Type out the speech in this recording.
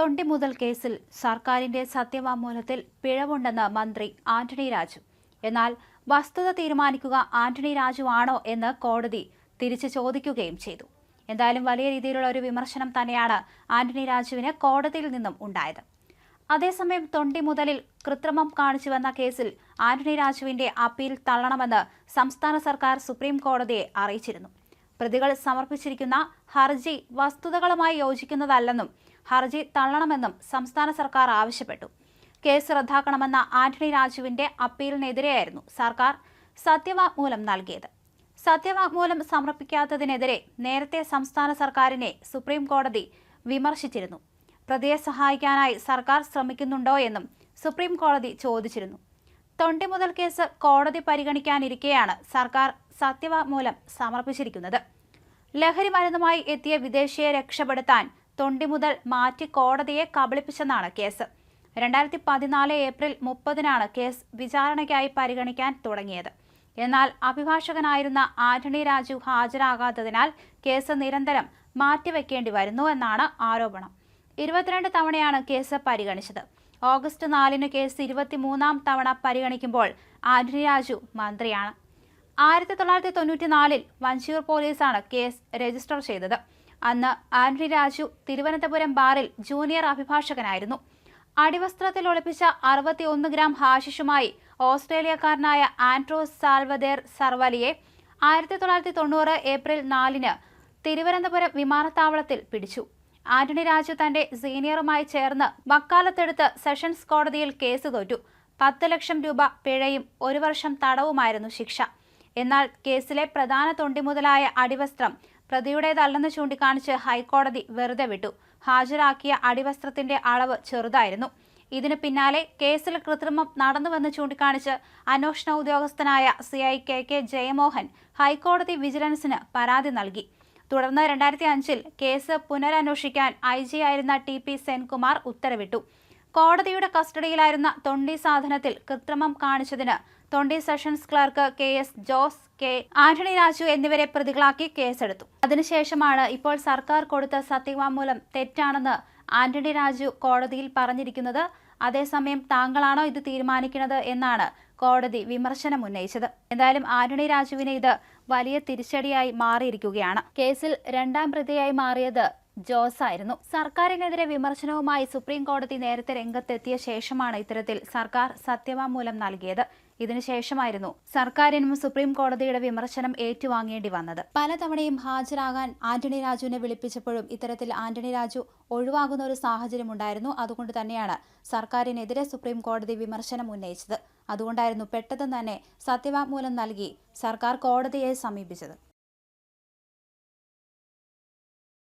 തൊണ്ടി മുതൽ കേസിൽ സർക്കാരിന്റെ സത്യവാങ്മൂലത്തിൽ പിഴവുണ്ടെന്ന് മന്ത്രി ആന്റണി രാജു. എന്നാൽ വസ്തുത തീരുമാനിക്കുക ആന്റണി രാജു ആണോ എന്ന് കോടതി തിരിച്ചു ചോദിക്കുകയും ചെയ്തു. എന്തായാലും വലിയ രീതിയിലുള്ള ഒരു വിമർശനം തന്നെയാണ് ആന്റണി രാജുവിന് കോടതിയിൽ നിന്നും ഉണ്ടായത്. അതേസമയം തൊണ്ടി മുതലിൽ കൃത്രിമം കാണിച്ചുവെന്ന കേസിൽ ആന്റണി രാജുവിന്റെ അപ്പീൽ തള്ളണമെന്ന് സംസ്ഥാന സർക്കാർ സുപ്രീം കോടതിയെ അറിയിച്ചിരുന്നു. പ്രതികൾ സമർപ്പിച്ചിരിക്കുന്ന ഹർജി വസ്തുതകളുമായി യോജിക്കുന്നതല്ലെന്നും ഹർജി തള്ളണമെന്നും സംസ്ഥാന സർക്കാർ ആവശ്യപ്പെട്ടു. കേസ് റദ്ദാക്കണമെന്ന ആന്റണി രാജുവിന്റെ അപ്പീലിനെതിരെയായിരുന്നു സർക്കാർ സത്യവാങ്മൂലം നൽകിയത്. സത്യവാങ്മൂലം സമർപ്പിക്കാത്തതിനെതിരെ നേരത്തെ സംസ്ഥാന സർക്കാരിനെ സുപ്രീം കോടതി വിമർശിച്ചിരുന്നു. പ്രതിയെ സഹായിക്കാനായി സർക്കാർ ശ്രമിക്കുന്നുണ്ടോ എന്നും സുപ്രീം കോടതി ചോദിച്ചിരുന്നു. തൊണ്ടി മുതൽ കേസ് കോടതി പരിഗണിക്കാനിരിക്കെയാണ് സർക്കാർ സത്യവാങ്മൂലം സമർപ്പിച്ചിരിക്കുന്നത്. ലഹരി മരുന്നുമായി എത്തിയ വിദേശിയെ രക്ഷപ്പെടുത്താൻ തൊണ്ടി മുതൽ മാറ്റി കോടതിയെ കബളിപ്പിച്ചെന്നാണ് കേസ്. രണ്ടായിരത്തി പതിനാല് ഏപ്രിൽ മുപ്പതിനാണ് കേസ് വിചാരണയ്ക്കായി പരിഗണിക്കാൻ തുടങ്ങിയത്. എന്നാൽ അഭിഭാഷകനായിരുന്ന ആന്റണി രാജു ഹാജരാകാത്തതിനാൽ കേസ് നിരന്തരം മാറ്റിവെക്കേണ്ടി വരുന്നു എന്നാണ് ആരോപണം. ഇരുപത്തിരണ്ട് തവണയാണ് കേസ് പരിഗണിച്ചത്. ഓഗസ്റ്റ് നാലിന് കേസ് ഇരുപത്തിമൂന്നാം തവണ പരിഗണിക്കുമ്പോൾ ആന്റണി രാജു മന്ത്രിയാണ്. ആയിരത്തി തൊള്ളായിരത്തി തൊണ്ണൂറ്റിനാലിൽ വഞ്ചിയൂർ പോലീസാണ് കേസ് രജിസ്റ്റർ ചെയ്തത്. അന്ന് ആന്റണി രാജു തിരുവനന്തപുരം ബാറിൽ ജൂനിയർ അഭിഭാഷകനായിരുന്നു. അടിവസ്ത്രത്തിൽ ഒളിപ്പിച്ച അറുപത്തിയൊന്ന് ഗ്രാം ഹാഷിഷുമായി ഓസ്ട്രേലിയക്കാരനായ ആൻഡ്രോസ് സാൽവദേർ സർവാലിയെ ആയിരത്തി തൊള്ളായിരത്തി തൊണ്ണൂറ് ഏപ്രിൽ നാലിന് തിരുവനന്തപുരം വിമാനത്താവളത്തിൽ പിടിച്ചു. ആന്റണി രാജു തന്റെ സീനിയറുമായി ചേർന്ന് വക്കാലത്തെടുത്ത് സെഷൻസ് കോടതിയിൽ കേസ് തോറ്റു. പത്ത് ലക്ഷം രൂപ പിഴയും ഒരു വർഷം തടവുമായിരുന്നു ശിക്ഷ. എന്നാൽ കേസിലെ പ്രധാന തൊണ്ടിമുതലായ അടിവസ്ത്രം പ്രതിയുടേതല്ലെന്ന് ചൂണ്ടിക്കാണിച്ച് ഹൈക്കോടതി വെറുതെ വിട്ടു. ഹാജരാക്കിയ അടിവസ്ത്രത്തിന്റെ അളവ് ചെറുതായിരുന്നു. ഇതിനു പിന്നാലെ കേസിൽ കൃത്രിമം നടന്നുവെന്ന് ചൂണ്ടിക്കാണിച്ച് അന്വേഷണ ഉദ്യോഗസ്ഥനായ C I K K Jayamohan ഹൈക്കോടതി വിജിലൻസിന് പരാതി നൽകി. തുടർന്ന് രണ്ടായിരത്തി അഞ്ചിൽ കേസ് പുനരന്വേഷിക്കാൻ ഐ ജി ആയിരുന്ന ടി പി സെൻകുമാർ ഉത്തരവിട്ടു. കോടതിയുടെ കസ്റ്റഡിയിലായിരുന്ന തൊണ്ടി സാധനത്തിൽ കൃത്രിമം കാണിച്ചതിന് തൊണ്ടി sessions clerk K S Jose K Antony Raju എന്നിവരെ പ്രതികളാക്കി കേസെടുത്തു. അതിനുശേഷമാണ് ഇപ്പോൾ സർക്കാർ കൊടുത്ത സത്യവാങ്മൂലം തെറ്റാണെന്ന് ആന്റണി രാജു കോടതിയിൽ പറഞ്ഞിരിക്കുന്നത്. അതേസമയം താങ്കളാണോ ഇത് തീരുമാനിക്കുന്നത് എന്നാണ് കോടതി വിമർശനം ഉന്നയിച്ചത്. എന്തായാലും ആന്റണി രാജുവിനെ ഇത് വലിയ തിരിച്ചടിയായി മാറിയിരിക്കുകയാണ്. കേസിൽ രണ്ടാം പ്രതിയായി മാറിയത് ജോസ് ആയിരുന്നു സർക്കാരിനെതിരെ വിമർശനവുമായി സുപ്രീം കോടതി നേരത്തെ രംഗത്തെത്തിയ ശേഷമാണ് ഇത്തരത്തിൽ സർക്കാർ സത്യവാങ്മൂലം നൽകിയത്. ഇതിനുശേഷമായിരുന്നു സർക്കാരിനും സുപ്രീം കോടതിയുടെ വിമർശനം ഏറ്റുവാങ്ങേണ്ടി വന്നത്. പലതവണയും ഹാജരാകാൻ ആന്റണി രാജുവിനെ വിളിപ്പിച്ചപ്പോഴും ഇത്തരത്തിൽ ആന്റണി രാജു ഒഴിവാകുന്ന ഒരു സാഹചര്യം ഉണ്ടായിരുന്നു അതുകൊണ്ട് തന്നെയാണ് സർക്കാരിനെതിരെ സുപ്രീം കോടതി വിമർശനം ഉന്നയിച്ചത്. അതുകൊണ്ടായിരുന്നു പെട്ടെന്ന് തന്നെ സത്യവാങ്മൂലം നൽകി സർക്കാർ കോടതിയെ സമീപിച്ചത്.